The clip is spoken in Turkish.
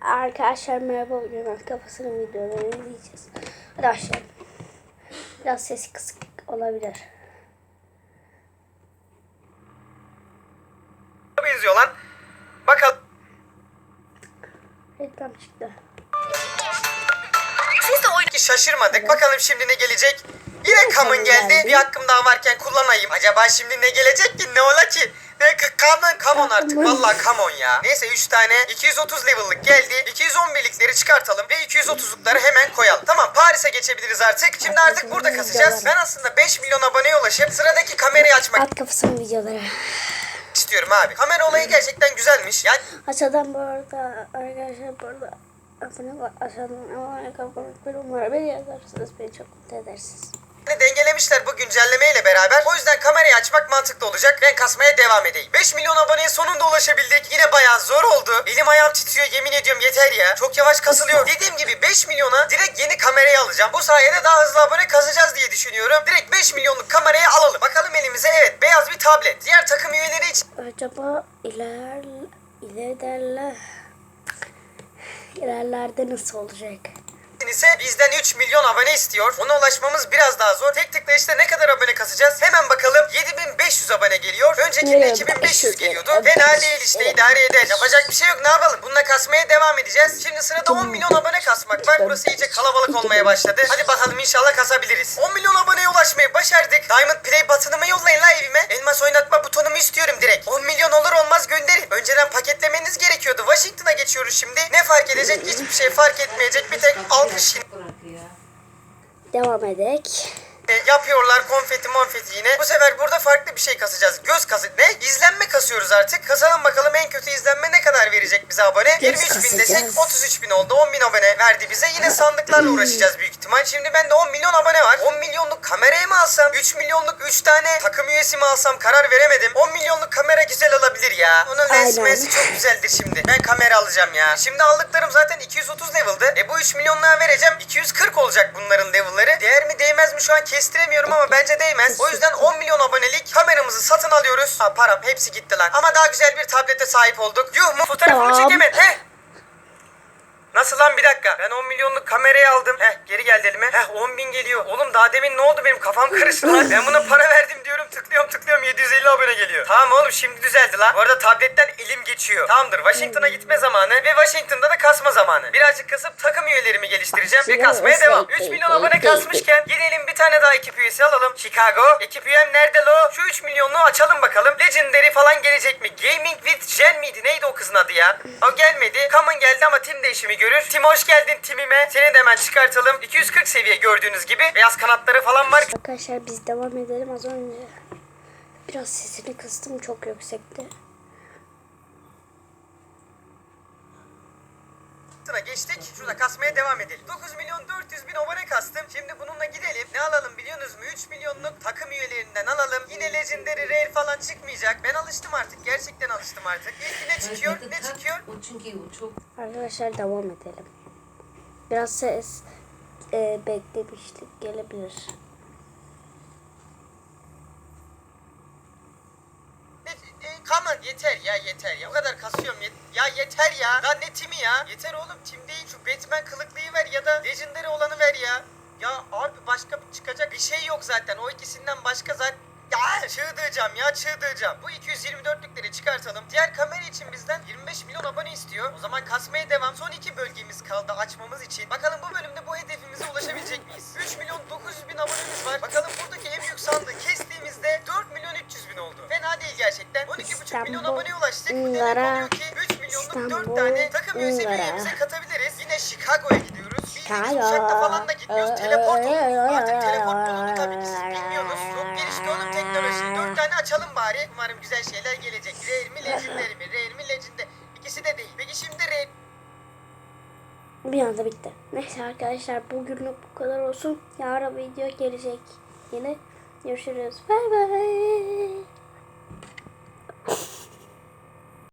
Arkadaşlar merhaba bugün kafasının videolarını izleyeceğiz. Başlayalım. Biraz ses kısık olabilir. benziyor lan. Bakalım. Reklam çıktı. Siz de oyun şaşırmadık. Bakalım şimdi ne gelecek? Yine Common geldi. Bir hakkım daha varken kullanayım. Acaba şimdi ne gelecek ki? Ne ola ki? Ne k- Common, Common artık. Common. Vallahi Common ya. Neyse 3 tane 230 level'lık geldi. 211'likleri çıkartalım ve 230'lukları hemen koyalım. Tamam Paris'e geçebiliriz artık. Şimdi artık burada kasacağız. Ben aslında 5 milyon aboneye ulaşıp sıradaki kamerayı açmak At kafasının videoları. istiyorum abi. Kamera olayı gerçekten güzelmiş. Yani Aşağıdan bu arada arkadaşlar bu arada abone var. Aşağıdan abone kapamak yorumlara beni yazarsınız. Beni çok mutlu edersiniz. Yani dengelemişler bu güncellemeyle beraber. O yüzden kamerayı açmak mantıklı olacak. Ben kasmaya devam edeyim. 5 milyon aboneye sonunda ulaşabildik. Yine bayağı zor oldu. Elim ayağım titriyor yemin ediyorum yeter ya. Çok yavaş kasılıyor. Dediğim gibi 5 milyona direkt yeni kamerayı alacağım. Bu sayede daha hızlı abone kasacağız diye düşünüyorum. Direkt 5 milyonluk kamerayı alalım. Bakalım elimize evet beyaz bir tablet. Diğer takım üyeleri için Acaba iler ilerlerle ilerlerde nasıl olacak? İse bizden 3 milyon abone istiyor. Ona ulaşmamız biraz daha zor. Tek tıklayışta ne kadar abone kasacağız? Hemen bakalım. 7500 abone geliyor. Öncekinde Evet, 2500 evet, geliyordu. Fena değil işte idare eder. Yapacak bir şey yok ne yapalım? Bununla kasmaya devam edeceğiz. Şimdi sırada 10 milyon abone kasmak var. Burası iyice kalabalık olmaya başladı. Hadi bakalım inşallah kasabiliriz. 10 milyon aboneye ulaşmayı başardık. Diamond Play buttonumu yollayın la evime. Elmas oynatma butonumu istiyorum direkt. 10 milyon olur olmaz gönderin. Önceden paketlemeniz gerekiyordu. Washington'a geçiyoruz şimdi. Ne fark edecek? Hiçbir şey fark etmeyecek. Bir tek alkış bırakıyor. Devam edek. E, yapıyorlar konfeti monfeti yine. Bu sefer burada farklı bir şey kasacağız. Göz kası ne? İzlenme kasıyoruz artık. Kasalım bakalım en kötü izlenme ne kadar verecek bize abone? Göz 23 bin desek 33 bin oldu. 10 bin abone verdi bize. Yine sandıklarla uğraşacağız büyük ihtimal. Şimdi bende 10 milyon abone var. 10 milyonluk kamerayı mı alsam? 3 milyonluk 3 tane takım üyesi mi alsam karar veremedim. 10 milyonluk kamera güzel olabilir ya. Onun lens mensi çok güzeldir şimdi. Ben kamera alacağım ya. Şimdi aldıklarım zaten 230 level'dı. E bu 3 milyonluğa vereceğim. 240 olacak bunların level'ları. Değer mi değmez mi şu an kestiremiyorum ama bence değmez. O yüzden 10 milyon abonelik kameramızı satın alıyoruz. Ha param hepsi gitti lan. Ama daha güzel bir tablete sahip olduk. Yuh mu fotoğrafımı Tamam. çekemedim. Heh. Nasıl lan bir dakika? Ben 10 milyonluk kamerayı aldım. Heh geri geldi elime. Heh 10 bin geliyor. Oğlum daha demin ne oldu benim kafam karıştı lan. Ben buna para verdim tıklıyorum tıklıyorum 750 abone geliyor. Tamam oğlum şimdi düzeldi lan. Bu arada tabletten elim geçiyor. Tamamdır Washington'a gitme zamanı ve Washington'da da kasma zamanı. Birazcık kasıp takım üyelerimi geliştireceğim ve kasmaya devam. 3 milyon abone kasmışken gidelim bir tane daha ekip üyesi alalım. Chicago. Ekip üyem nerede lo? Şu 3 milyonluğu açalım bakalım. Legendary falan gelecek mi? Gaming with Jen miydi? Neydi o kızın adı ya? O gelmedi. Common geldi ama tim değişimi görür. Tim hoş geldin timime. Seni de hemen çıkartalım. 240 seviye gördüğünüz gibi. Beyaz kanatları falan var. Arkadaşlar biz devam edelim az önce. Biraz sesini kıstım çok yüksekti. Sıra geçtik. Şurada kasmaya devam edelim. 9 milyon 400 bin abone kastım. Şimdi bununla gidelim. Ne alalım biliyorsunuz mu? 3 milyonluk takım üyelerinden alalım. Yine legendary rare falan çıkmayacak. Ben alıştım artık. Gerçekten alıştım artık. İlk ne çıkıyor? Ne çıkıyor? O çünkü o çok Arkadaşlar devam edelim. Biraz ses e, beklemiştik gelebilir. On, yeter ya yeter ya. O kadar kasıyorum yet ya yeter ya. Lan ne timi ya? Yeter oğlum tim değil. Şu Batman kılıklıyı ver ya da legendary olanı ver ya. Ya abi başka çıkacak bir şey yok zaten. O ikisinden başka zaten ya çığdıracağım ya çığdıracağım. Bu 224'lükleri çıkartalım. Diğer kamera için bizden 25 milyon abone istiyor. O zaman kasmaya devam. Son iki bölgemiz kaldı açmamız için. Bakalım bu bölümde bu hedefimize ulaşabilecek gerçekten. 12,5 milyon İstanbul, aboneye ulaştık. Bu demek Ungara, oluyor ki 3 milyonluk 4 İstanbul, tane takım üyesi Ungara. bünyemize katabiliriz. Yine Chicago'ya gidiyoruz. Bildiğiniz Chicago. uçakla falan da gitmiyoruz. Teleport olduk. Artık teleport olduğunu tabii ki siz bilmiyorsunuz. Çok gelişti oğlum teknoloji. 4 tane açalım bari. Umarım güzel şeyler gelecek. Rare mi Legendary mi? Rare mi Legendary? İkisi de değil. Peki şimdi Rare Bir anda bitti. Neyse arkadaşlar bugünlük bu kadar olsun. Yarın video gelecek. Yine görüşürüz. Bay bay.